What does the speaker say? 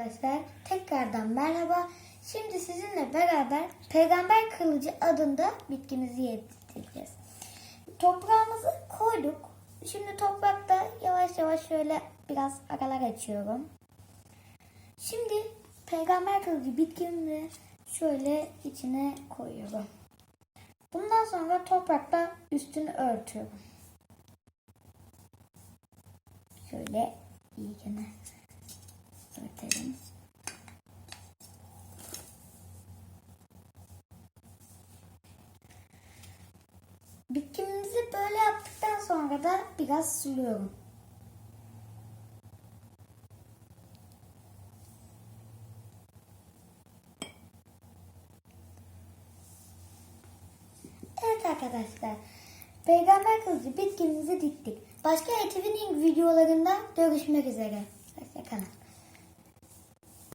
arkadaşlar. Tekrardan merhaba. Şimdi sizinle beraber peygamber kılıcı adında bitkimizi yetiştireceğiz. Toprağımızı koyduk. Şimdi toprakta yavaş yavaş şöyle biraz aralar açıyorum. Şimdi peygamber kılıcı bitkimi şöyle içine koyuyorum. Bundan sonra toprakta üstünü örtüyorum. Şöyle iyice örtelim. Bitkimizi böyle yaptıktan sonra da biraz suluyorum. Evet arkadaşlar. Peygamber kılıcı bitkimizi diktik. Başka eğitim videolarında görüşmek üzere. Hoşçakalın.